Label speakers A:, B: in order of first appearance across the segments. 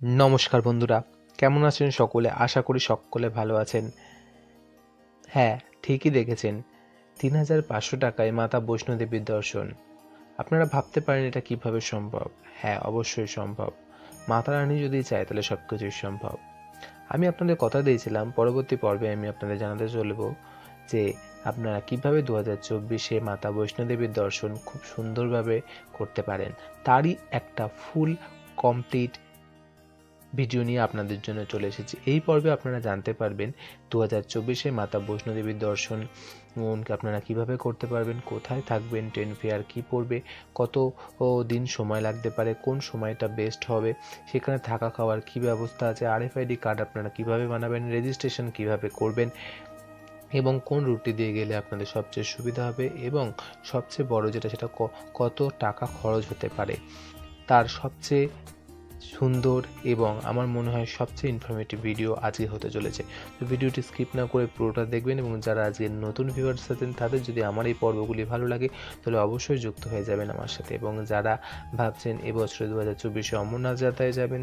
A: নমস্কার বন্ধুরা, কেমন আছেন সকলে? আশা করি সকলে ভালো আছেন। হ্যাঁ ঠিকই দেখেছেন, তিন হাজার পাঁচশো টাকায় মাতা বৈষ্ণোদেবীর দর্শন। আপনারা ভাবতে পারেন এটা কীভাবে সম্ভব? হ্যাঁ অবশ্যই সম্ভব। মাতা রানী যদি চায় তাহলে সব কিছুই সম্ভব। আমি আপনাদের কথা দিয়েছিলাম, পরবর্তী পর্বে আমি আপনাদের জানাতে চলব যে আপনারা কীভাবে দু হাজার চব্বিশে মাতা বৈষ্ণোদেবীর দর্শন খুব সুন্দরভাবে করতে পারেন। তারই একটা ফুল কমপ্লিট ভিডিও নিয়ে আপনাদের জন্য চলে এসেছি। এই পর্বে আপনারা জানতে পারবেন দু হাজার চব্বিশে মাতা বৈষ্ণোদেবীর দর্শন আপনারা কীভাবে করতে পারবেন, কোথায় থাকবেন, ট্রেন ফেয়ার কি পড়বে, কত দিন সময় লাগতে পারে, কোন সময়টা বেস্ট হবে, সেখানে থাকা খাওয়ার কি ব্যবস্থা আছে, আরএফআইডি কার্ড আপনারা কীভাবে বানাবেন রেজিস্ট্রেশন কীভাবে করবেন এবং কোন রুটটি দিয়ে গেলে আপনাদের সবচেয়ে সুবিধা হবে এবং সবচেয়ে বড় যেটা সেটা কত টাকা খরচ হতে পারে। তার সবচেয়ে সুন্দর এবং আমার মনে হয় সবচেয়ে ইনফরমেটিভ ভিডিও আজকে হতে চলেছে। তো ভিডিওটি স্কিপ না করে পুরোটা দেখবেন এবং যারা আজকে নতুন ভিউয়ার্স আছেন, তাদের যদি আমার এই পর্বগুলি ভালো লাগে, তাহলে অবশ্যই যুক্ত হয়ে যাবেন আমার সাথে। এবং যারা ভাবছেন এবছরে দু হাজার চব্বিশে অমরনাথ যাত্রায় যাবেন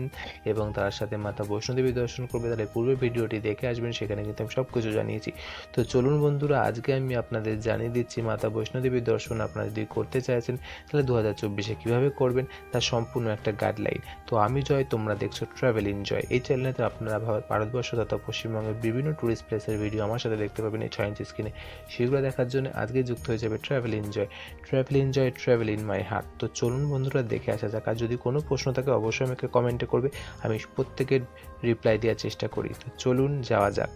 A: এবং তার সাথে মাতা বৈষ্ণোদেবী দর্শন করবে, তাহলে পূর্বের ভিডিওটি দেখে আসবেন, সেখানে কিন্তু আমি সব কিছু জানিয়েছি। তো চলুন বন্ধুরা, আজকে আমি আপনাদের জানিয়ে দিচ্ছি মাতা বৈষ্ণোদেবীর দর্শন আপনারা যদি করতে চাইছেন, তাহলে দু হাজার চব্বিশে কীভাবে করবেন, তার সম্পূর্ণ একটা গাইডলাইন তো আমি জয়, তোমরা দেখছ ট্রাভেল এনজয় এই চ্যানেলেতে আপনারা ভারতবর্ষ তথা পশ্চিমবঙ্গের বিভিন্ন ট্যুরিস্ট প্লেসের ভিডিও আমার সাথে দেখতে পাবেন এই ছয় ইঞ্চি স্ক্রিনে সেগুলো দেখার জন্য আজকে যুক্ত হয়ে যাবে travel enjoy travel enjoy travel in my heart তো চলুন বন্ধুরা, দেখে আসা যাক। আর যদি কোনো প্রশ্ন থাকে, অবশ্যই আমাকে কমেন্টে করবে। আমি প্রত্যেকের রিপ্লাই দেওয়ার চেষ্টা করি। তো চলুন যাওয়া যাক।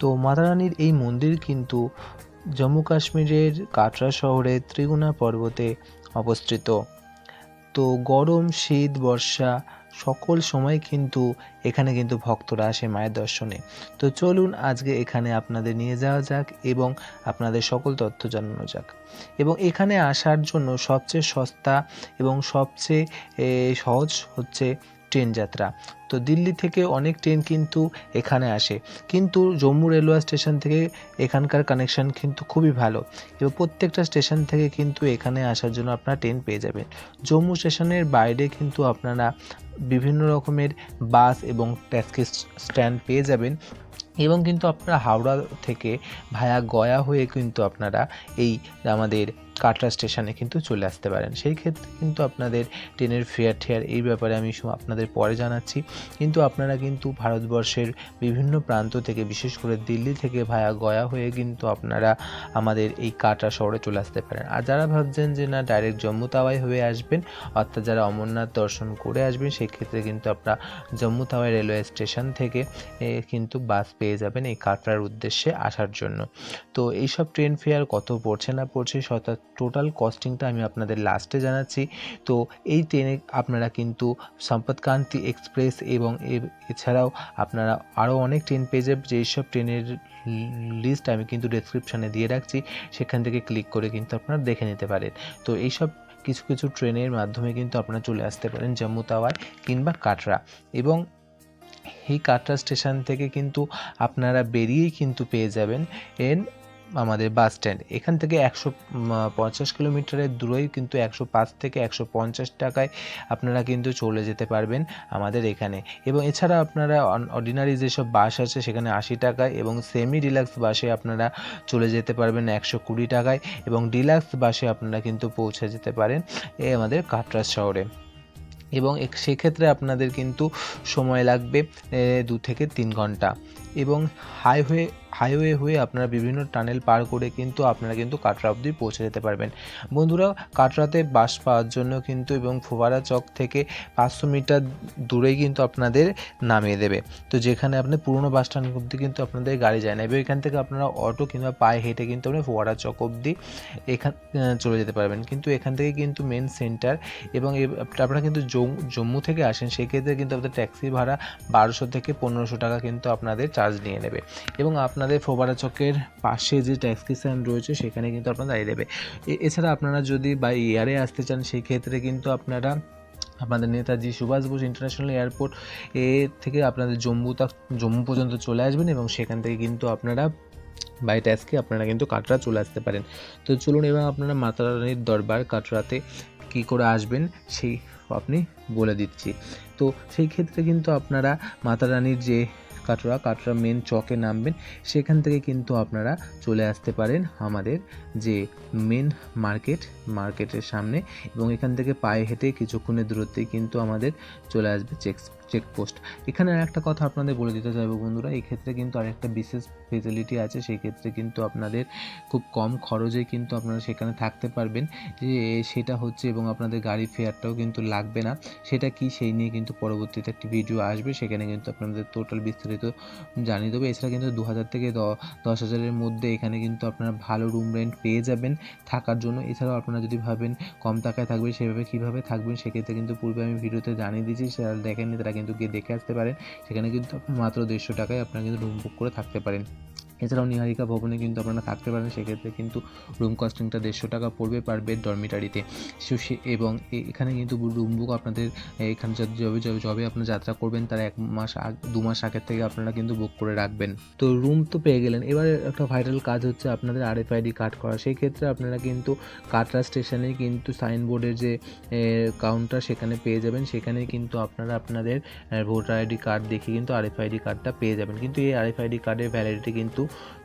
A: তো মাতা রানীর এই মন্দির কিন্তু জম্মু কাশ্মীরের কাটরা শহরের ত্রিগুণা পর্বতে অবস্থিত। তো গরম, শীত, বর্ষা সকল সময় কিন্তু এখানে কিন্তু ভক্তরা আসে মায়ের দর্শনে। তো চলুন আজকে এখানে আপনাদের নিয়ে যাওয়া যাক এবং আপনাদের সকল তথ্য জানানো যাক। এবং এখানে আসার জন্য সবচেয়ে সস্তা এবং সবচেয়ে সহজ হচ্ছে ট্রেন যাত্রা। তো দিল্লি থেকে অনেক ট্রেন কিন্তু এখানে আসে। কিন্তু জম্মু রেলওয়ে স্টেশন থেকে এখানকার কানেকশন কিন্তু খুবই ভালো। এবং প্রত্যেকটা স্টেশন থেকে কিন্তু এখানে আসার জন্য আপনারা ট্রেন পেয়ে যাবেন। জম্মু স্টেশনের বাইরে কিন্তু আপনারা বিভিন্ন রকমের বাস এবং ট্যাক্সি স্ট্যান্ড পেয়ে যাবেন। এবং কিন্তু আপনারা হাওড়া থেকে ভায়া গয়া হয়ে কিন্তু আপনারা এই আমাদের কাটরা স্টেশনে কিন্তু চলে আসতে পারেন। সেই ক্ষেত্রে কিন্তু আপনাদের ট্রেনের ফেয়ার ঠেয়ার এই ব্যাপারে আমি আপনাদের পরে জানাচ্ছি। কিন্তু আপনারা কিন্তু ভারতবর্ষের বিভিন্ন প্রান্ত থেকে, বিশেষ করে দিল্লি থেকে ভায়া গয়া হয়ে কিন্তু আপনারা আমাদের এই কাটরা শহরে চলে আসতে পারেন। আর যারা ভাবছেন যে না ডাইরেক্ট জম্মু তাওয়াই হয়ে আসবেন, অর্থাৎ যারা অমরনাথ দর্শন করে আসবেন, সেই ক্ষেত্রে কিন্তু আপনারা জম্মু তাওয়াই রেলওয়ে স্টেশন থেকে কিন্তু বাস পেয়ে যাবেন এই কাটরার উদ্দেশ্যে আসার জন্য। তো এইসব ট্রেন ফেয়ার কত পড়ছে না পড়ছে অর্থাৎ টোটাল কস্টিংটা আমি আপনাদের লাস্টে জানাচ্ছি। তো এই ট্রেনে আপনারা কিন্তু সম্পদকান্তি এক্সপ্রেস এবং এছাড়াও আপনারা আরও অনেক ট্রেন পেয়ে যাবেন। যেই সব ট্রেনের লিস্ট আমি কিন্তু ডেসক্রিপশানে দিয়ে রাখছি, সেখান থেকে ক্লিক করে কিন্তু আপনারা দেখে নিতে পারেন। তো এইসব কিছু কিছু ট্রেনের মাধ্যমে কিন্তু আপনারা চলে আসতে পারেন জম্মু তাওয়ায় কিংবা কাটরা। এবং এই কাটরা স্টেশন থেকে কিন্তু আপনারা বেরিয়েই কিন্তু পেয়ে যাবেন। এন আমাদের বাস স্ট্যান্ড। এখান থেকে একশো পঞ্চাশ কিলোমিটারের দূরেই কিন্তু একশো পাঁচ থেকে একশো পঞ্চাশ টাকায় আপনারা কিন্তু চলে যেতে পারবেন আমাদের এখানে। এবং এছাড়া আপনারা অর্ডিনারি যেসব বাস আছে সেখানে আশি টাকায় এবং সেমি ডিলাক্স বাসে আপনারা চলে যেতে পারবেন একশো কুড়ি টাকায় এবং ডিলাক্স বাসে আপনারা কিন্তু পৌঁছে যেতে পারেন এ আমাদের কাটরা শহরে। এবং সেক্ষেত্রে আপনাদের কিন্তু সময় লাগবে দু থেকে তিন ঘণ্টা। এবং হাইওয়ে হাইওয়ে হয়ে আপনারা বিভিন্ন টানেল পার করে কিন্তু আপনারা কিন্তু কাটরা অবধি পৌঁছে যেতে পারবেন। বন্ধুরা, কাটরাতে বাস পাওয়ার জন্য কিন্তু এবং ফোয়ারা চক থেকে পাঁচশো মিটার দূরেই কিন্তু আপনাদের নামিয়ে দেবে। তো যেখানে আপনি পুরনো বাস স্ট্যান্ড অবধি কিন্তু আপনাদের গাড়ি যায় না। এবং এখান থেকে আপনারা অটো কিংবা পায়ে হেঁটে কিন্তু আপনি ফোয়ারা চক অবধি এখান চলে যেতে পারবেন। কিন্তু এখান থেকে কিন্তু মেন সেন্টার এবং আপনারা কিন্তু জম- জম্মু থেকে আসেন, সেক্ষেত্রে কিন্তু আপনাদের ট্যাক্সি ভাড়া বারোশো থেকে পনেরোশো টাকা কিন্তু আপনাদের চার্জ নিয়ে নেবে। এবং আপনাদের ফোবারা চকের পাশে যে ট্যাক্সি স্ট্যান্ড রয়েছে, সেখানে কিন্তু আপনারা দাঁড়িয়ে দেবে। এছাড়া আপনারা যদি বাই এয়ারে আসতে চান, সেই ক্ষেত্রে কিন্তু আপনারা আপনাদের নেতাজি সুভাষ বোস ইন্টারন্যাশনাল এয়ারপোর্ট এ থেকে আপনাদের জম্মু তা, জম্মু পর্যন্ত চলে আসবেন এবং সেখান থেকে কিন্তু আপনারা বাই ট্যাক্সকে আপনারা কিন্তু কাটরা চলে আসতে পারেন। তো চলুন এবং আপনারা মাতারানির দরবার কাটরাতে কী করে আসবেন, সেই আপনি বলে দিচ্ছি। তো সেই ক্ষেত্রে কিন্তু আপনারা মাতারানির যে কাটরা কাটরা মেন চকে নামবেন, সেখান থেকে কিন্তু আপনারা চলে আসতে পারেন আমাদের যে মেন মার্কেট মার্কেটের সামনে এবং এখান থেকে পায়ে হেঁটে কিছুক্ষণের দূরত্বে কিন্তু আমাদের চলে আসবে চেক চেকপোস্ট এখানে আর একটা কথা আপনাদের বলে দিতে চাইব বন্ধুরা, এই ক্ষেত্রে কিন্তু আরেকটা বিশেষ ফেসিলিটি আছে, সেই ক্ষেত্রে কিন্তু আপনাদের খুব কম খরচে কিন্তু আপনারা সেখানে থাকতে পারবেন। যে সেটা হচ্ছে এবং আপনাদের গাড়ি ফেয়ারটাও কিন্তু লাগবে না, সেটা কি সেই নিয়ে কিন্তু পরবর্তীতে একটি ভিডিও আসবে, সেখানে কিন্তু আপনাদের টোটাল বিস্তারিত জানিয়ে দেবো। এছাড়া কিন্তু দু হাজার থেকে দশ হাজারের মধ্যে এখানে কিন্তু আপনারা ভালো রুম রেন্ট পেয়ে যাবেন থাকার জন্য। এছাড়াও আপনারা যদি ভাবেন কম টাকায় থাকবেন সেভাবে কীভাবে থাকবেন, সেক্ষেত্রে কিন্তু পূর্বে আমি ভিডিওতে জানিয়ে দিয়েছি, সেটা দেখেননি, তারা কিন্তু গিয়ে দেখে আসতে পারেন। সেখানে কিন্তু মাত্র দেড়শো টাকায় আপনারা কিন্তু রুম বুক করে থাকতে পারেন। এছাড়াও নিহারিকা ভবনে কিন্তু আপনারা থাকতে পারেন, সেক্ষেত্রে কিন্তু রুম কস্টিংটা দেড়শো টাকা পড়বে পার বেড ডরমিটারিতে সে এবং এখানে কিন্তু রুম বুক আপনাদের এখানে যবে যবে যবে আপনার যাত্রা করবেন, তার এক মাস আগ, দু মাস আগের থেকে আপনারা কিন্তু বুক করে রাখবেন। তো রুম তো পেয়ে গেলেন। এবার একটা ভাইরাল কাজ হচ্ছে আপনাদের আর এফ আরএফআইডি কার্ড করা। সেই ক্ষেত্রে আপনারা কিন্তু কাটরা স্টেশনে কিন্তু সাইনবোর্ডের যে কাউন্টার সেখানে পেয়ে যাবেন। সেখানে কিন্তু আপনারা আপনাদের ভোটার আইডি কার্ড দেখে কিন্তু আর এফ আরএফআইডি কার্ডটা পেয়ে যাবেন। কিন্তু এই আর এফ আরএফআইডি কার্ডের ভ্যালিডিটি কিন্তু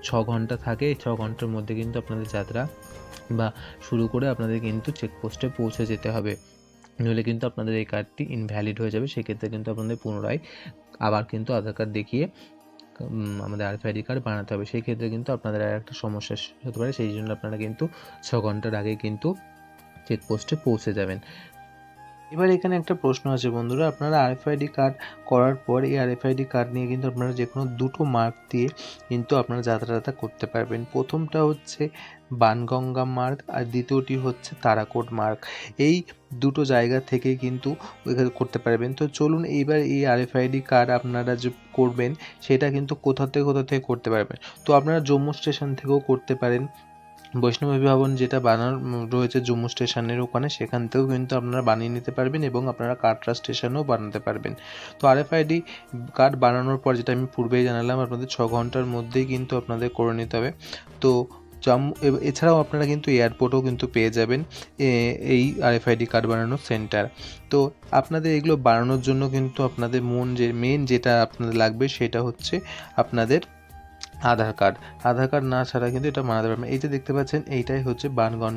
A: ছ ঘণ্টা থাকে। এই ছ ঘণ্টার মধ্যে কিন্তু আপনাদের যাত্রা বা শুরু করে আপনাদের কিন্তু চেকপোস্টে পৌঁছে যেতে হবে। নইলে কিন্তু আপনাদের এই কার্ডটি ইনভ্যালিড হয়ে যাবে। সেক্ষেত্রে কিন্তু আপনাদের পুনরায় আবার কিন্তু আধার কার্ড দেখিয়ে আমাদের আরএফআইডি কার্ড বানাতে হবে। সেই ক্ষেত্রে কিন্তু আপনাদের আর একটা সমস্যা হতে পারে। সেই জন্য আপনারা কিন্তু ছ ঘণ্টার আগে কিন্তু চেকপোস্টে পৌঁছে যাবেন। এবার এখানে একটা প্রশ্ন আছে বন্ধুরা। আপনারা আরএফআইডি কার্ড করার পর এই আরএফআইডি কার্ড নিয়ে কিন্তু আপনারা যে কোনো দুটো মার্ক দিয়ে কিন্তু আপনারা যাত্রাটা করতে পারবেন। প্রথমটা হচ্ছে বানগঙ্গা মার্গ আর দ্বিতীয়টি হচ্ছে তারাকোট মার্গ। এই দুটো জায়গা থেকে কিন্তু করতে পারবেন। তো চলুন এইবার এই আরএফআইডি কার্ড আপনারা যে করবেন, সেটা কিন্তু কোথা থেকে কোথা থেকে করতে পারবেন? তো আপনারা জম্মু স্টেশন থেকেও করতে পারেন। বৈষ্ণবী ভবন যেটা বানানো রয়েছে জম্মু স্টেশনের ওখানে সেখান থেকেও কিন্তু আপনারা বানিয়ে নিতে পারবেন এবং আপনারা কাটরা স্টেশনেও বানাতে পারবেন। তো আর এফ আরএফআইডি কার্ড বানানোর পর যেটা আমি পূর্বেই জানালাম, আপনাদের ছ ঘণ্টার মধ্যেই কিন্তু আপনাদের করে নিতে হবে। তো জম্মু এছাড়াও আপনারা কিন্তু এয়ারপোর্টেও কিন্তু পেয়ে যাবেন এই আরএফআইডি কার্ড বানানোর সেন্টার। তো আপনাদের এগুলো বানানোর জন্য কিন্তু আপনাদের মন যে মেন যেটা আপনাদের লাগবে সেটা হচ্ছে আপনাদের আধার কার্ড। আধার কার্ড না ছাড়া কিন্তু এটা বানাতে পারবেন এই যে দেখতে পাচ্ছেন, এইটাই হচ্ছে বানগন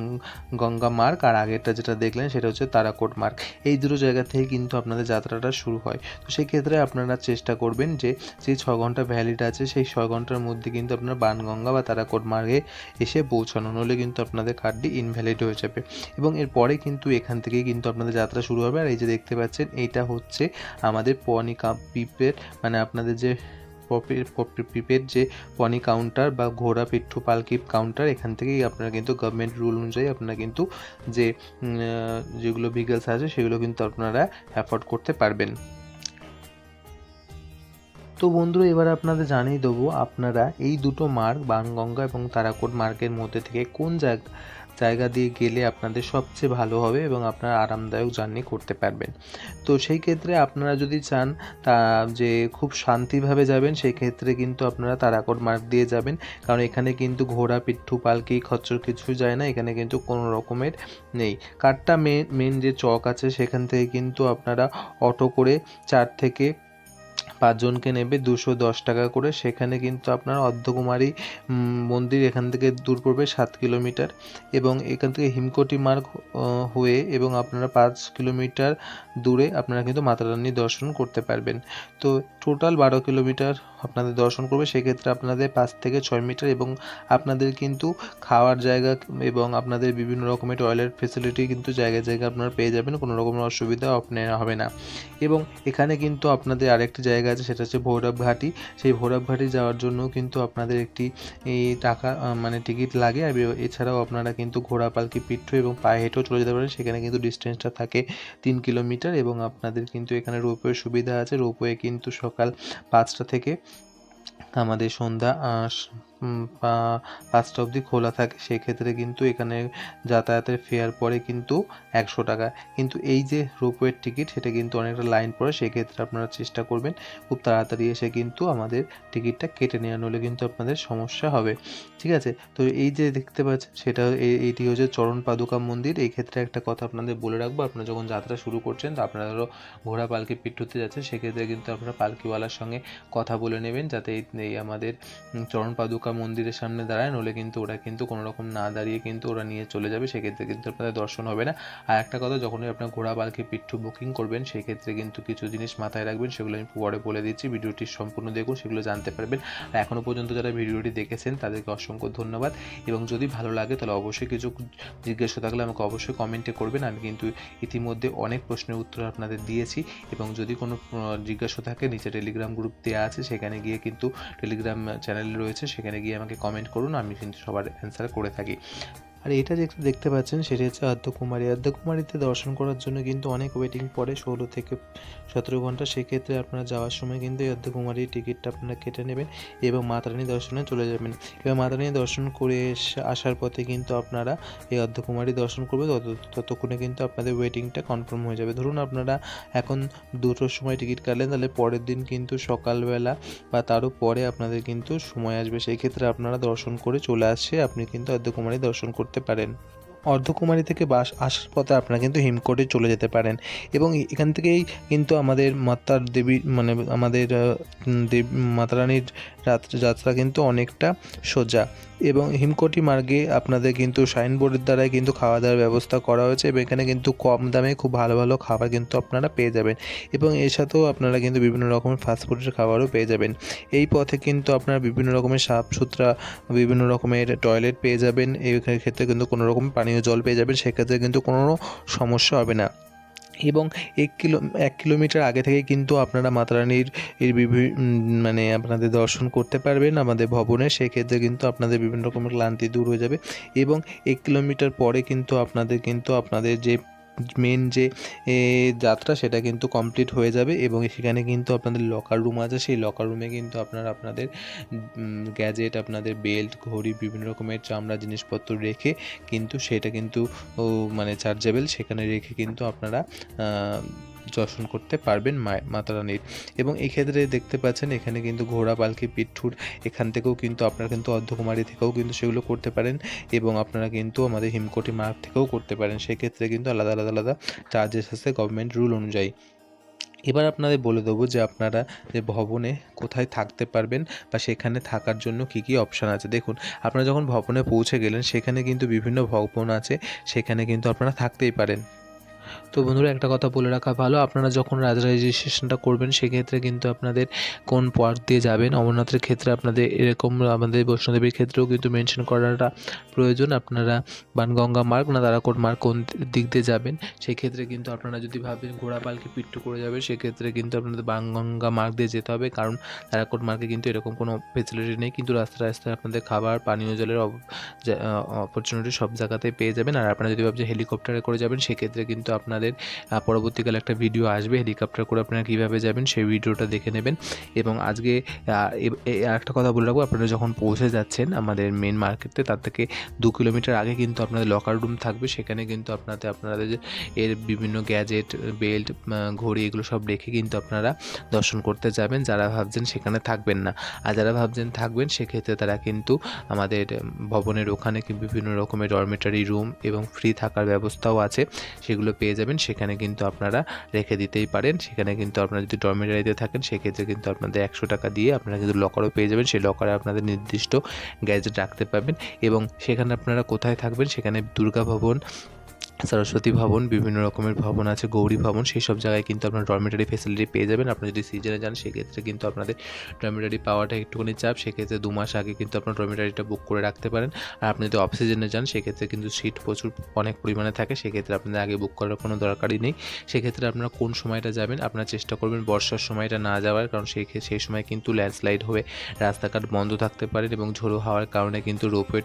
A: গঙ্গা মার্গ। আর আগেরটা যেটা দেখলেন, সেটা হচ্ছে তারাকোট মার্গ। এই দুটো জায়গা থেকে কিন্তু আপনাদের যাত্রাটা শুরু হয়। তো সেই ক্ষেত্রে আপনারা চেষ্টা করবেন যে যে ছ ঘণ্টা ভ্যালিড আছে, সেই ছ ঘণ্টার মধ্যে কিন্তু আপনার বানগঙ্গা বা তারাকোট মার্গে এসে পৌঁছানো। নলে কিন্তু আপনাদের কার্ডটি ইনভ্যালিড হয়ে যাবে। এবং এরপরে কিন্তু এখান থেকেই কিন্তু আপনাদের যাত্রা শুরু হবে। আর এই যে দেখতে পাচ্ছেন, এইটা হচ্ছে আমাদের পনিকা পিপের মানে আপনাদের যে প্রিপেড যে পনি কাউন্টার বা ঘোড়া পিঠু পালকি কাউন্টার এখান থেকেই আপনারা কিন্তু গভর্নমেন্ট রুল অনুযায়ী আপনারা কিন্তু যে যেগুলো ভিগলস আছে, সেগুলো কিন্তু আপনারা অ্যাফোর্ড করতে পারবেন। তো বন্ধুরা, এবার আপনাদের জানিয়ে দেবো, আপনারা এই দুটো মার্গ, বানগঙ্গা এবং তারাকোট মার্গের মধ্যে থেকে কোন জায়গা জায়গা দিয়ে গেলে আপনাদের সবচেয়ে ভালো হবে এবং আপনারা আরামদায়ক জার্নি করতে পারবেন। তো সেই ক্ষেত্রে আপনারা যদি চান তা যে খুব শান্তিভাবে যাবেন, সেই ক্ষেত্রে কিন্তু আপনারা তারাকোট মার্গ দিয়ে যাবেন। কারণ এখানে কিন্তু ঘোড়া পিঠু পালকি, খচ্চর কিছু যায় না, এখানে কিন্তু কোনো রকমের নেই। কারটা মেন মেন যে চক আছে, সেখান থেকে কিন্তু আপনারা অটো করে চার থেকে পাঁচজনকে নেবে, দুশো দশ টাকা করে। সেখানে কিন্তু আপনার অর্ধকুমারী মন্দির এখান থেকে দূর পড়বে সাত কিলোমিটার এবং এখান থেকে হিমকটি মার্গ হয়ে এবং আপনারা পাঁচ কিলোমিটার দূরে আপনারা কিন্তু মাতারানী দর্শন করতে পারবেন। তো টোটাল বারো কিলোমিটার আপনাদের দর্শন করবে, সেক্ষেত্রে আপনাদের পাঁচ থেকে ছয় মিটার এবং আপনাদের কিন্তু খাওয়ার জায়গা এবং আপনাদের বিভিন্ন রকমের টয়লেট ফেসিলিটি কিন্তু জায়গায় জায়গায় আপনারা পেয়ে যাবেন, কোনো রকমের অসুবিধা আপনার হবে না। এবং এখানে কিন্তু আপনাদের আরেকটি জায়গা আছে, সেটা হচ্ছে ভৈরব ঘাটি। সেই ভৈরব ঘাটি যাওয়ার জন্য কিন্তু আপনাদের একটি টাকা মানে টিকিট লাগে। আর এছাড়াও আপনারা কিন্তু ঘোড়া পালকি পিঠু এবং পায়ে হেঁটেও চলে যেতে পারেন। সেখানে কিন্তু ডিস্টেন্সটা থাকে তিন কিলোমিটার এবং আপনাদের কিন্তু এখানে রোপওয়ে সুবিধা আছে। রোপওয়ে কিন্তু সকাল পাঁচটা থেকে আমাদের সন্ধ্যা পাঁচটা অবধি খোলা থাকে, সেক্ষেত্রে কিন্তু এখানে যাতায়াতের ফেয়ার পড়ে কিন্তু একশো টাকা। কিন্তু এই যে রোপওয়ের টিকিট সেটা কিন্তু অনেকটা লাইন পড়ে, সেক্ষেত্রে আপনারা চেষ্টা করবেন খুব তাড়াতাড়ি এসে কিন্তু আমাদের টিকিটটা কেটে নেওয়া নলে কিন্তু আপনাদের সমস্যা হবে। ঠিক আছে? তো এই যে দেখতে পাচ্ছেন, সেটা এই- এইটি হচ্ছে চরণ পাদুকা মন্দির। এই ক্ষেত্রে একটা কথা আপনাদের বলে রাখব, আপনারা যখন যাত্রা শুরু করছেন, তো আপনারা ধরো ঘোড়া পালকি পিঠুতে যাচ্ছেন সেক্ষেত্রে কিন্তু আপনারা পালকিওয়ালার সঙ্গে কথা বলে নেবেন, যাতে এই আমাদের চরণ পাদুকা মন্দিরের সামনে দাঁড়ায় নলে কিন্তু ওরা কিন্তু কোনো রকম না দাঁড়িয়ে কিন্তু ওরা নিয়ে চলে যাবে, সেক্ষেত্রে কিন্তু আপনাদের দর্শন হবে না। আর একটা কথা, যখনই আপনার ঘোড়া পালকি পিঠু বুকিং করবেন, সেক্ষেত্রে কিন্তু কিছু জিনিস মাথায় রাখবেন, সেগুলো আমি পরে বলে দিচ্ছি, ভিডিওটি সম্পূর্ণ দেখুন, সেগুলো জানতে পারবেন। আর এখনও পর্যন্ত যারা ভিডিওটি দেখেছেন, তাদেরকে অসংখ্য ধন্যবাদ। এবং যদি ভালো লাগে, তাহলে অবশ্যই কিছু জিজ্ঞাসা থাকলে আমাকে অবশ্যই কমেন্টে করবেন, আমি কিন্তু ইতিমধ্যে অনেক প্রশ্নের উত্তর আপনাদের দিয়েছি। এবং যদি কোনো জিজ্ঞাসা থাকে, নিচে টেলিগ্রাম গ্রুপ দেওয়া আছে, সেখানে গিয়ে কিন্তু টেলিগ্রাম চ্যানেল রয়েছে, সেখানে গিয়ে আমাকে কমেন্ট করুন আমি কিন্তু সবার অ্যান্সার করে থাকি। আর এটা যে দেখতে পাচ্ছেন, সেটা হচ্ছে আদ্যকুমারী। আদ্যকুমারীতে দর্শন করার জন্য কিন্তু অনেক ওয়েটিং পড়ে ষোলো থেকে সতেরো ঘণ্টা। সেক্ষেত্রে আপনারা যাওয়ার সময় কিন্তু এই আদ্যকুমারীর টিকিটটা আপনারা কেটে নেবেন এবং মাতারানী দর্শনে চলে যাবেন। এবার মাতারানী দর্শন করে আসার পথে কিন্তু আপনারা এই অর্ধকুমারী দর্শন করবে, তত, ততক্ষণে কিন্তু আপনাদের ওয়েটিংটা কনফার্ম হয়ে যাবে। ধরুন আপনারা এখন দুটোর সময় টিকিট কাটলেন, তাহলে পরের দিন কিন্তু সকালবেলা বা তারও পরে আপনাদের কিন্তু সময় আসবে। সেই ক্ষেত্রে আপনারা দর্শন করে চলে আসছে আপনি কিন্তু অর্ধকুমারী দর্শন করতে পারেন অর্ধকুমারী থেকে বাস আসার পথে আপনারা কিন্তু হিমকোটে চলে যেতে পারেন। এবং এখান থেকেই কিন্তু আমাদের মাতার দেবী মানে আমাদের দেব, মাতারানীর যাত্রা কিন্তু অনেকটা সোজা। এবং হিমকোটি মার্গে আপনাদের কিন্তু সাইনবোর্ডের দ্বারাই কিন্তু খাওয়া দাওয়ার ব্যবস্থা করা হয়েছে এবং এখানে কিন্তু কম দামে খুব ভালো ভালো খাবার কিন্তু আপনারা পেয়ে যাবেন। এবং এর সাথেও আপনারা কিন্তু বিভিন্ন রকমের ফাস্টফুডের খাবারও পেয়ে যাবেন। এই পথে কিন্তু আপনারা বিভিন্ন রকমের সাফ সুতরা বিভিন্ন রকমের টয়লেট পেয়ে যাবেন। এই ক্ষেত্রে কিন্তু কোনো রকম পানীয় জল পেয়ে যাবেন, সেক্ষেত্রে কিন্তু কোনো সমস্যা হবে না। এবং এক কিলো, এক কিলোমিটার আগে থেকে কিন্তু আপনারা মাতারানির এর বিভি- মানে আপনাদের দর্শন করতে পারবেন আমাদের ভবনে, সেক্ষেত্রে কিন্তু আপনাদের বিভিন্ন রকমের ক্লান্তি দূর হয়ে যাবে। এবং এক কিলোমিটার পরে কিন্তু আপনাদের কিন্তু আপনাদের যে মেন যে যাত্রা সেটা কিন্তু কমপ্লিট হয়ে যাবে এবং সেখানে কিন্তু আপনাদের লকার রুম আছে। সেই লকার রুমে কিন্তু আপনারা আপনাদের গ্যাজেট আপনাদের বেল্ট ঘড়ি, বিভিন্ন রকমের চামড়া, জিনিসপত্র রেখে কিন্তু সেটা কিন্তু মানে চার্জেবল সেখানে রেখে কিন্তু আপনারা দর্শন করতে পারবেন মাতা রানীর। এবং এই ক্ষেত্রে দেখতে পাচ্ছেন এখানে কিন্তু ঘোড়া, পালকি, পিঠুর, এখান থেকেও কিন্তু আপনারা কিন্তু অর্ধকুমারী থেকেও কিন্তু সেগুলো করতে পারেন এবং আপনারা কিন্তু আমাদের হিমকোটি মার্গ থেকেও করতে পারেন। সেক্ষেত্রে কিন্তু আলাদা আলাদা আলাদা চার্জেস আছে গভর্নমেন্ট রুল অনুযায়ী। এবার আপনাদের বলে দেবো যে আপনারা যে ভবনে কোথায় থাকতে পারবেন বা সেখানে থাকার জন্য কি কি অপশান আছে। দেখুন, আপনারা যখন ভবনে পৌঁছে গেলেন, সেখানে কিন্তু বিভিন্ন ভবন আছে, সেখানে কিন্তু আপনারা থাকতেই পারেন। তো বন্ধুরা, একটা কথা বলে রাখা ভালো। আপনারা যখন রাজ রেজিস্ট্রেশনটা করবেন, সেক্ষেত্রে কিন্তু আপনাদের কোন পথ দিয়ে যাবেন? অমরনাথের ক্ষেত্রে আপনাদের এরকম আমাদের বৈষ্ণোদেবীর ক্ষেত্রেও কিন্তু মেনশন করাটা প্রয়োজন। আপনারা বানগঙ্গা মার্গ না তারাকোট মার্গ কোন দিক দিয়ে যাবেন, সেক্ষেত্রে কিন্তু আপনারা যদি ভাবেন ঘোড়া পালকি পিট্টু করে যাবে সেক্ষেত্রে কিন্তু আপনাদের বানগঙ্গা মার্গ দিয়ে যেতে হবে। কারণ তারাকোট মার্গে কিন্তু এরকম কোনো ফেসিলিটি নেই। কিন্তু রাস্তায় রাস্তায় আপনাদের খাবার, পানীয় জলের অপরচুনিটি সব জায়গাতে পেয়ে যাবেন। আর আপনারা যদি ভাবছেন হেলিকপ্টারে করে যাবেন, সেক্ষেত্রে কিন্তু আপনাদের পরবর্তীকালে একটা ভিডিও আসবে হেলিকপ্টার করে আপনারা কীভাবে যাবেন সেই ভিডিওটা দেখে নেবেন। এবং আজকে আহ, এ- এ- আরেকটা কথা বলে রাখব আপনারা যখন পৌঁছে যাচ্ছেন আমাদের মেন মার্কেটে তার থেকে দু কিলোমিটার আগে কিন্তু আপনাদের লকার রুম থাকবে। সেখানে কিন্তু আপনাদের আপনাদের এর বিভিন্ন গ্যাজেট বেল্ট ঘড়ি এগুলো সব রেখে কিন্তু আপনারা দর্শন করতে যাবেন। যারা ভাবছেন সেখানে থাকবেন না। আর যারা ভাবছেন থাকবেন সেক্ষেত্রে তারা কিন্তু আমাদের ভবনের ওখানে বিভিন্ন রকমের ডরমেটারি রুম এবং ফ্রি থাকার ব্যবস্থাও আছে। সেগুলো পেয়ে যাবেন, সেখানে কিন্তু আপনারা রেখে দিতেই পারেন। সেখানে কিন্তু আপনারা যদি ডরমেটারিতে থাকেন, সেক্ষেত্রে কিন্তু আপনাদের একশো টাকা দিয়ে আপনারা কিন্তু লকারও পেয়ে যাবেন। সেই লকারে আপনাদের নির্দিষ্ট গ্যাজেট রাখতে পাবেন এবং সেখানে আপনারা কোথায় থাকবেন, সেখানে দুর্গা ভবন সরস্বতী ভবন, বিভিন্ন রকমের ভবন আছে, গৌরী ভবন, সেই সব জায়গায় কিন্তু আপনার ডরমেটারি ফেসিলিটি পেয়ে যাবেন। আপনি যদি সিজনে যান, সেক্ষেত্রে কিন্তু আপনাদের ডরমেটারি পাওয়াটা একটুখানি চাপ। সেক্ষেত্রে দু মাস আগে কিন্তু আপনার ডরমেটারিটা বুক করে রাখতে পারেন। আর আপনি যদি অফ সিজনে যান, সেক্ষেত্রে কিন্তু সিট প্রচুর অনেক পরিমাণে থাকে। সেক্ষেত্রে আপনাদের আগে বুক করার কোনো দরকারই নেই। সেক্ষেত্রে আপনারা কোন সময়টা যাবেন, আপনারা চেষ্টা করবেন বর্ষার সময়টা না যাওয়ার, কারণ সেই সেই সময় কিন্তু ল্যান্ডস্লাইড হবে রাস্তাঘাট বন্ধ থাকতে পারেন এবং ঝোড়ো হওয়ার কারণে কিন্তু রোপওয়ে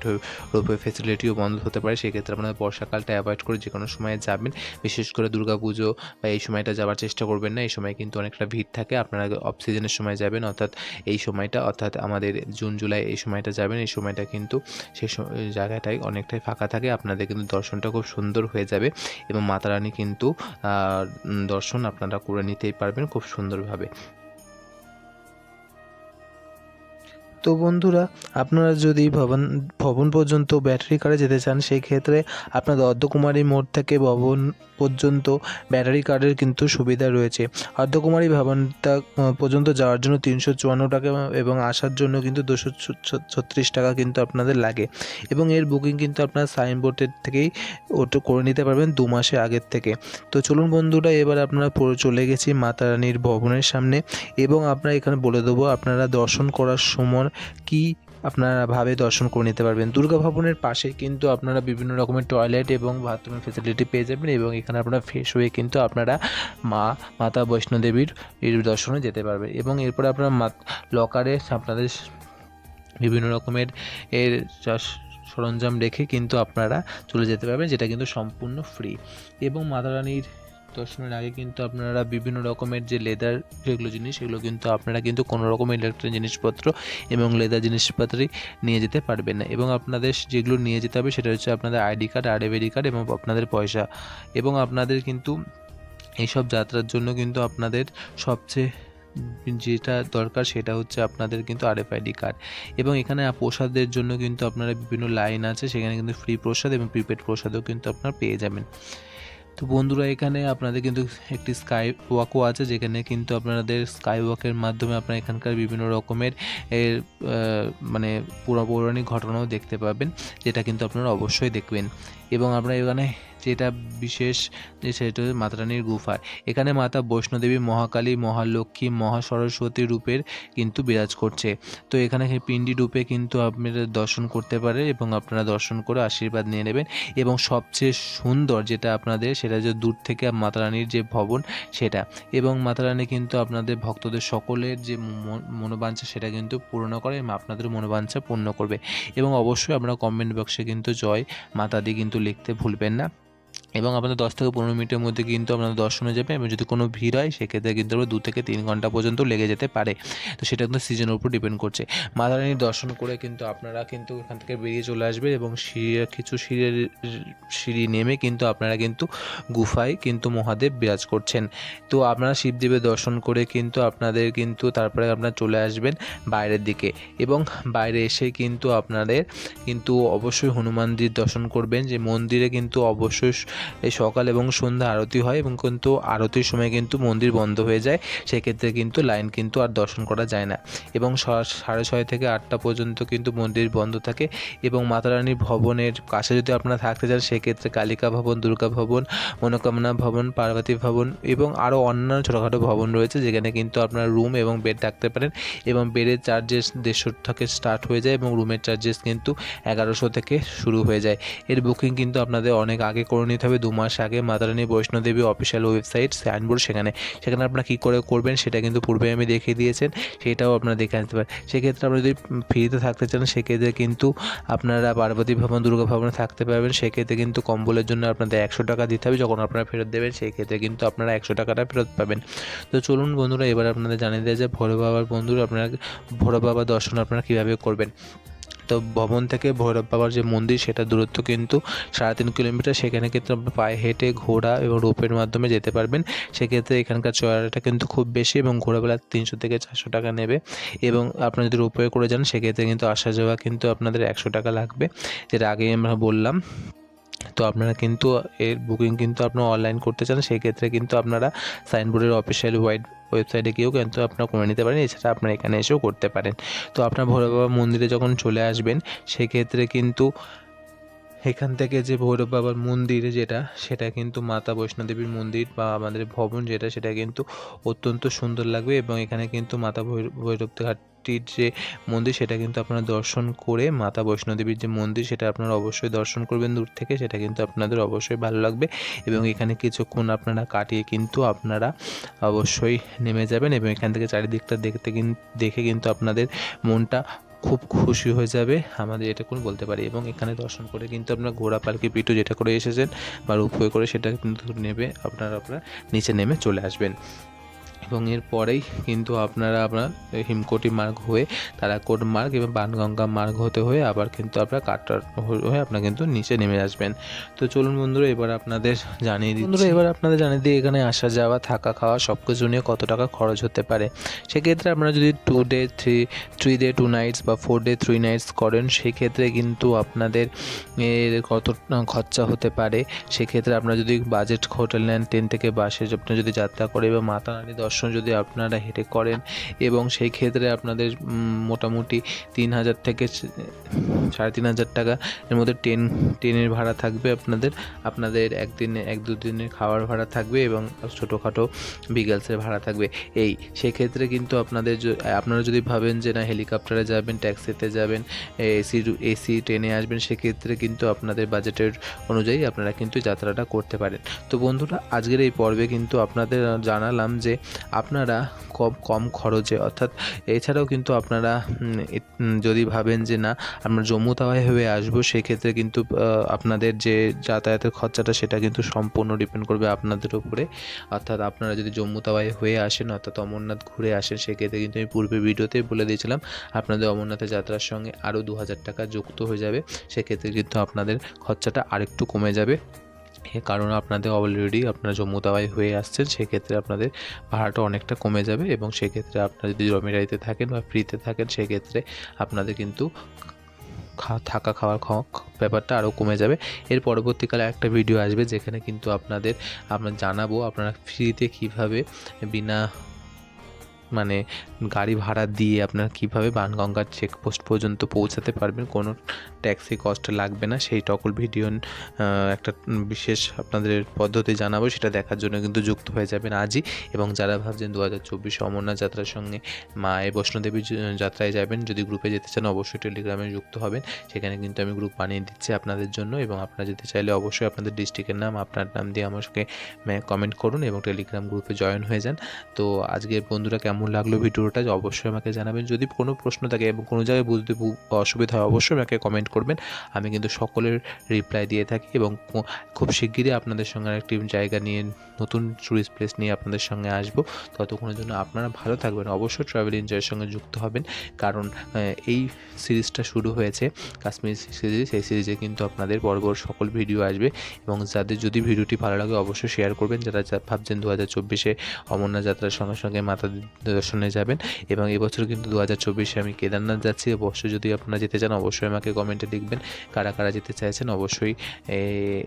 A: রোপওয়ে ফেসিলিটিও বন্ধ হতে পারে। সেক্ষেত্রে আপনারা বর্ষাকালটা অ্যাভয়েড করে যে কোনো সময়ে যাবেন। বিশেষ করে দুর্গা পুজো বা এই সময়টা যাওয়ার চেষ্টা করবেন না। এই সময় কিন্তু অনেকটা ভিড় থাকে। আপনারা অফ সিজনের সময় যাবেন, অর্থাৎ এই সময়টা, অর্থাৎ আমাদের জুন জুলাই এই সময়টা যাবেন। এই সময়টা কিন্তু সেই জায়গাটায় অনেকটাই ফাঁকা থাকে। আপনাদের কিন্তু দর্শনটা খুব সুন্দর হয়ে যাবে এবং মাতা রানী কিন্তু দর্শন আপনারা করে নিতেই পারবেন খুব সুন্দরভাবে। তো বন্ধুরা, আপনারা যদি ভবন ভবন পর্যন্ত ব্যাটারি কারে যেতে চান সেই ক্ষেত্রে আপনাদের অর্ধকুমারী মোড় থেকে ভবন পর্যন্ত ব্যাটারি কার্ডের কিন্তু সুবিধা রয়েছে। অর্ধকুমারী ভবনটা পর্যন্ত যাওয়ার জন্য তিনশো চুয়ান্ন টাকা এবং আসার জন্য কিন্তু দুশো ছত্রিশ টাকা কিন্তু আপনাদের লাগে। এবং এর বুকিং কিন্তু আপনার সাইনবোর্ডের থেকেই ওটা করে নিতে পারবেন দু মাসে আগের থেকে। তো চলুন বন্ধুরা, এবার আপনারা চলে গেছি মাতা রানীর ভবনের সামনে। এবং আপনারা এখানে বলে দেবো, আপনারা দর্শন করার সময় কি আপনারা ভাবে দর্শন করে নিতে পারবেন। দুর্গা ভবনের পাশে কিন্তু আপনারা বিভিন্ন রকমের টয়লেট এবং বাথরুমের ফেসিলিটি পেয়ে যাবেন এবং এখানে আপনারা ফ্রেশ হয়ে কিন্তু আপনারা মা, মাতা বৈষ্ণোদেবীর দর্শনে যেতে পারবেন এবং এরপরে আপনারা লকারে আপনাদের বিভিন্ন রকমের এর সরঞ্জাম রেখে কিন্তু আপনারা চলে যেতে পারবেন, যেটা কিন্তু সম্পূর্ণ ফ্রি এবং মাতা রানীর দর্শনের আগে কিন্তু আপনারা বিভিন্ন রকমের যে লেদার যেগুলো জিনিস সেগুলো কিন্তু আপনারা কিন্তু কোনো রকম ইলেকট্রনিক জিনিসপত্র এবং লেদার জিনিসপত্রই নিয়ে যেতে পারবেন না। এবং আপনাদের যেগুলো নিয়ে যেতে হবে সেটা হচ্ছে আপনাদের আইডি কার্ড আর আরএভআইডি কার্ড এবং আপনাদের পয়সা। এবং আপনাদের কিন্তু এইসব যাত্রার জন্য কিন্তু আপনাদের সবচেয়ে যেটা দরকার সেটা হচ্ছে আপনাদের কিন্তু আরএফআইডি কার্ড এবং এখানে প্রসাদের জন্য কিন্তু আপনারা বিভিন্ন লাইন আছে, সেখানে কিন্তু ফ্রি প্রসাদ এবং প্রিপেড প্রসাদও কিন্তু আপনারা পেয়ে যাবেন। তো বন্ধুরা, এখানে আপনাদের কিন্তু একটি স্কাই ওয়াকও আছে, যেখানে কিন্তু আপনাদের স্কাই ওয়াকের মাধ্যমে আপনারা এখানকার বিভিন্ন রকমের এর মানে পুরা পৌরাণিক ঘটনাও দেখতে পাবেন, যেটা কিন্তু আপনারা অবশ্যই দেখবেন। এবং আপনারা এখানে যেটা বিশেষ, সেটা মাতারানীর গুফা এখানে মাতা বৈষ্ণোদেবী মহাকালী, মহালক্ষ্মী, মহাসরস্বতী রূপের কিন্তু বিরাজ করছে। তো এখানে পিন্ডি রূপে কিন্তু আপনারা দর্শন করতে পারে এবং আপনারা দর্শন করে আশীর্বাদ নিয়ে নেবেন। এবং সবচেয়ে সুন্দর যেটা আপনাদের, সেটা যে দূর থেকে মাতারানির যে ভবন, সেটা। এবং মাতারানি কিন্তু আপনাদের ভক্তদের সকলের যে মন- মনোবাঞ্ছা, সেটা কিন্তু পূর্ণ করে এবং আপনাদের মনোবাঞ্ছা পূর্ণ করবে। এবং অবশ্যই আপনারা কমেন্ট বক্সে কিন্তু জয় মাতাদি কিন্তু লিখতে ভুলবেন না। এবং আপনাদের দশ থেকে পনেরো মিনিটের মধ্যে কিন্তু আপনাদের দর্শন যাবে এবং যদি কোনো ভিড় হয়, সেক্ষেত্রে কিন্তু আবার দু থেকে তিন ঘণ্টা পর্যন্ত লেগে যেতে পারে। তো সেটা কিন্তু সিজনের উপর ডিপেন্ড করছে। মাতা রানীর দর্শন করে কিন্তু আপনারা কিন্তু এখান থেকে বেরিয়ে চলে আসবেন এবং সিঁড়ি, কিছু সিঁড়ির, সিঁড়ি নেমে কিন্তু আপনারা কিন্তু গুফায় কিন্তু মহাদেব বিরাজ করছেন। তো আপনারা শিবদেবের দর্শন করে কিন্তু আপনাদের কিন্তু তারপরে আপনারা চলে আসবেন বাইরের দিকে এবং বাইরে এসে কিন্তু আপনাদের কিন্তু অবশ্যই হনুমানজির দর্শন করবেন যে মন্দিরে কিন্তু অবশ্যই সকাল এবং সন্ধ্যা আরতি হয় এবং কিন্তু আরতির সময় কিন্তু মন্দির বন্ধ হয়ে যায়, সেক্ষেত্রে কিন্তু লাইন কিন্তু আর দর্শন করা যায় না। এবং সাড়ে ছয় থেকে আটটা পর্যন্ত কিন্তু মন্দির বন্ধ থাকে এবং মাতা রানীর ভবনের কাছে যদি আপনারা থাকতে চান, সেক্ষেত্রে কালিকা ভবন, দুর্গা ভবন, মনোকামনা ভবন, পার্বতী ভবন এবং আরও অন্যান্য ছোটোখাটো ভবন রয়েছে যেখানে কিন্তু আপনারা রুম এবং বেড থাকতে পারেন এবং বেডের চার্জেস দেড়শো থেকে স্টার্ট হয়ে যায় এবং রুমের চার্জেস কিন্তু এগারোশো থেকে শুরু হয়ে যায়। এর বুকিং কিন্তু আপনাদের অনেক আগে করে নিতে হবে দু মাস আগে Matarani Vaishnodevi official website signboard সেখানে। সেখানে আপনারা কী করে করবেন সেটা কিন্তু পূর্বে আমি দেখিয়ে দিয়েছেন, সেটাও আপনারা দেখে আনতে পারেন। সেক্ষেত্রে আপনারা যদি ফ্রিতে থাকতে চান, সেক্ষেত্রে কিন্তু আপনারা পার্বতী ভবন, দুর্গা ভবনে থাকতে পারবেন। সেক্ষেত্রে কিন্তু কম্বলের জন্য আপনাদের একশো টাকা দিতে হবে। যখন আপনারা ফেরত দেবেন সেই ক্ষেত্রে কিন্তু আপনারা একশো টাকাটা ফেরত পাবেন। তো চলুন বন্ধুরা, এবার আপনাদের জানিয়ে দেওয়া যায় ভৈরব বাবার বন্ধুরা, আপনারা ভৈরব বাবার দর্শন আপনারা কীভাবে করবেন। তো ভবন থেকে ভৈরব বাবার যে মন্দির সেটা দূরত্ব কিন্তু সাড়ে তিন কিলোমিটার। সেখানে কিন্তু পায়ে হেঁটে, ঘোড়া এবং রোপের মাধ্যমে যেতে পারবেন। সেক্ষেত্রে এখানকার চড়াটা কিন্তু খুব বেশি এবং ঘোরাবেলা তিনশো থেকে চারশো টাকা নেবে। এবং আপনারা যদি রোপওয়ে করে যান, সেক্ষেত্রে কিন্তু আসা যাওয়া কিন্তু আপনাদের একশো টাকা লাগবে। যেটা আগেই আমরা বললাম। তো আপনারা কিন্তু এর বুকিং কিন্তু আপনারা অনলাইন করতে চান, সেক্ষেত্রে কিন্তু আপনারা সাইনবোর্ডের অফিসিয়াল ওয়াইড ওয়েবসাইটে গিয়েও কিন্তু আপনারা করে নিতে পারেন। এছাড়া আপনারা এখানে এসেও করতে পারেন। তো আপনার ভৈরব বাবা মন্দিরে যখন চলে আসবেন, সেক্ষেত্রে কিন্তু এখান থেকে যে ভৈরব বাবার মন্দির যেটা, সেটা কিন্তু মাতা বৈষ্ণোদেবীর মন্দির বা আমাদের ভবন যেটা, সেটা কিন্তু অত্যন্ত সুন্দর লাগবে এবং এখানে কিন্তু মাতা ভৈর- ভৈরব ঘাটটির যে মন্দির, সেটা কিন্তু আপনারা দর্শন করে মাতা বৈষ্ণোদেবীর যে মন্দির, সেটা আপনারা অবশ্যই দর্শন করবেন দূর থেকে, সেটা কিন্তু আপনাদের অবশ্যই ভালো লাগবে এবং এখানে কিছুক্ষণ আপনারা কাটিয়ে কিন্তু আপনারা অবশ্যই নেমে যাবেন এবং এখান থেকে চারিদিকটা দেখতে কিন- দেখে কিন্তু আপনাদের মনটা খুব খুশি হয়ে যাবে আমাদের এটুকুন বলতে পারি। এবং এখানে দর্শন করে কিন্তু আপনার ঘোড়া পালকি পিটু যেটা করে এসেছেন বা রূপয়ে করে সেটা কিন্তু নেবে, আপনারা আপনার নিচে নেমে চলে আসবেন। এবং এরপরেই কিন্তু আপনারা আপনার হিমকোটি মার্গ হয়ে তারাকোট মার্গ এবং বানগঙ্গা মার্গ হতে হয়ে আবার কিন্তু আপনার কাটার হয়ে আপনারা কিন্তু নিচে নেমে আসবেন। তো চলুন বন্ধুরা, এবার আপনাদের জানিয়ে দিই বন্ধুরা, এবার আপনাদের জানিয়ে দিই, এখানে আসা যাওয়া, থাকা, খাওয়া সব কিছু নিয়ে কত টাকা খরচ হতে পারে। সেক্ষেত্রে আপনারা যদি two day three three day two nights বা ফোর ডে থ্রি নাইটস করেন, সেক্ষেত্রে কিন্তু আপনাদের এর কত খরচা হতে পারে। সেক্ষেত্রে আপনারা যদি বাজেট হোটেল নেন ট্রেন থেকে বাসে আপনি যদি যাত্রা করে বা মাতা রানী দর্শন যদি আপনারা হেঁটে করেন এবং সেই ক্ষেত্রে আপনাদের মোটামুটি তিন হাজার থেকে সাড়ে তিন হাজার টাকা এর মধ্যে ট্রেন, ট্রেনের ভাড়া থাকবে আপনাদের আপনাদের একদিনে, এক দু দিনের খাওয়ার ভাড়া থাকবে এবং ছোটোখাটো বিগেলসের ভাড়া থাকবে। এই, সেক্ষেত্রে কিন্তু আপনাদের আপনারা যদি ভাবেন যে না হেলিকপ্টারে যাবেন ট্যাক্সিতে যাবেন এসি এসি ট্রেনে আসবেন, সেক্ষেত্রে কিন্তু আপনাদের বাজেটের অনুযায়ী আপনারা কিন্তু যাত্রাটা করতে পারেন। তো বন্ধুরা, আজকের এই পর্বে কিন্তু আপনাদের জানালাম যে আপনারা কম কম খরচে, অর্থাৎ এছাড়াও কিন্তু আপনারা যদি ভাবেন যে না, আমরা জম্মু তাওয়াই হয়ে আসব, সেক্ষেত্রে কিন্তু আপনাদের যে যাতায়াতের খরচাটা, সেটা কিন্তু সম্পূর্ণ ডিপেন্ড করবে আপনাদের উপরে। অর্থাৎ আপনারা যদি জম্মু তাওয়াই হয়ে আসেন, অর্থাৎ অমরনাথ ঘুরে আসেন, সেক্ষেত্রে কিন্তু আমি পূর্বে ভিডিওতে বলে দিয়েছিলাম, আপনাদের অমরনাথের যাত্রার সঙ্গে আরও দু হাজার টাকা যুক্ত হয়ে যাবে। সেক্ষেত্রে কিন্তু আপনাদের খরচাটা আরেকটু কমে যাবে। কারণ আপনাদের অলরেডি আপনারা জম্মু তাওয়াই হয়ে আসছেন সেক্ষেত্রে আপনাদের ভাড়াটা অনেকটা কমে যাবে এবং সেক্ষেত্রে আপনারা যদি জমিরাইতে থাকেন বা ফ্রিতে থাকেন, সেক্ষেত্রে আপনাদের কিন্তু থাকা খাওয়ার খাওয়া ব্যাপারটা আরও কমে যাবে। এর পরবর্তীকালে একটা ভিডিও আসবে, যেখানে কিন্তু আপনাদের আমরা জানাব আপনারা ফ্রিতে কীভাবে বিনা মানে গাড়ি ভাড়া দিয়ে আপনারা কীভাবে বানগঙ্গার চেকপোস্ট পর্যন্ত পৌঁছাতে পারবেন, কোনো ট্যাক্সি কস্ট লাগবে না, সেই টকল ভিডিও একটা বিশেষ আপনাদের পদ্ধতি জানাব, সেটা দেখার জন্য কিন্তু যুক্ত হয়ে যাবেন আজই। এবং যারা ভাবছেন দু হাজার চব্বিশে অমরনাথ যাত্রার সঙ্গে মায়ের বৈষ্ণোদেবী যাত্রায় যাবেন, যদি গ্রুপে যেতে চান, অবশ্যই টেলিগ্রামে যুক্ত হবেন। সেখানে কিন্তু আমি গ্রুপ বানিয়ে দিচ্ছি আপনাদের জন্য এবং আপনারা যেতে চাইলে অবশ্যই আপনাদের ডিস্ট্রিক্টের নাম, আপনার নাম দিয়ে আমাকে কমেন্ট করুন এবং টেলিগ্রাম গ্রুপে জয়েন হয়ে যান। তো আজকের বন্ধুরা কেমন লাগল ভিডিওটা, অবশ্যই আমাকে জানাবেন। যদি কোনো প্রশ্ন থাকে এবং কোনো জায়গায় বুঝতে অসুবিধা হয়, অবশ্যই আমাকে কমেন্ট করবেন। আমি কিন্তু সকলের রিপ্লাই দিয়ে থাকি এবং খুব শিগগিরই আপনাদের সঙ্গে একটি জায়গা নিয়ে, নতুন ট্যুরিস্ট প্লেস নিয়ে আপনাদের সঙ্গে আসব। ততক্ষণের জন্য আপনারা ভালো থাকবেন। অবশ্যই ট্রাভেল এনজয়ের সঙ্গে যুক্ত হবেন। কারণ এই সিরিজটা শুরু হয়েছে, কাশ্মীর সিরিজ সেই সিরিজে কিন্তু আপনাদের বড় বড় সকল ভিডিও আসবে এবং যাদের যদি ভিডিওটি ভালো লাগে, অবশ্যই শেয়ার করবেন। যারা ভাবছেন দু হাজার চব্বিশে অমরনাথ যাত্রার সঙ্গে সঙ্গে মাতা দর্শনে যাবেন এবং এবছর কিন্তু দু হাজার চব্বিশে আমি কেদারনাথ যাচ্ছি। অবশ্যই যদি আপনারা যেতে চান, অবশ্যই আমাকে কমেন্টে লিখবেন কারা কারা যেতে চাইছেন। অবশ্যই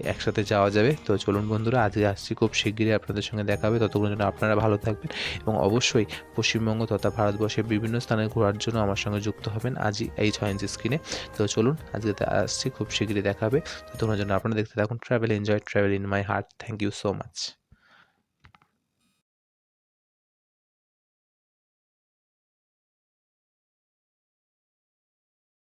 A: একসাথে যাওয়া যাবে। তো চলুন বন্ধুরা, আজকে আসছি খুব শিগগিরই আপনাদের সঙ্গে দেখা হবে। ততক্ষণ জন্য আপনারা ভালো থাকবেন এবং অবশ্যই পশ্চিমবঙ্গ তথা ভারতবর্ষের বিভিন্ন স্থানে ঘোরার জন্য আমার সঙ্গে যুক্ত হবেন আজই এই ছয় ইঞ্চি স্ক্রিনে তো চলুন, আজকে তা- আসছি, খুব শিগগিরই দেখা হবে। ততক্ষণের জন্য আপনারা দেখতে থাকুন travel enjoy travel in my heart thank you so much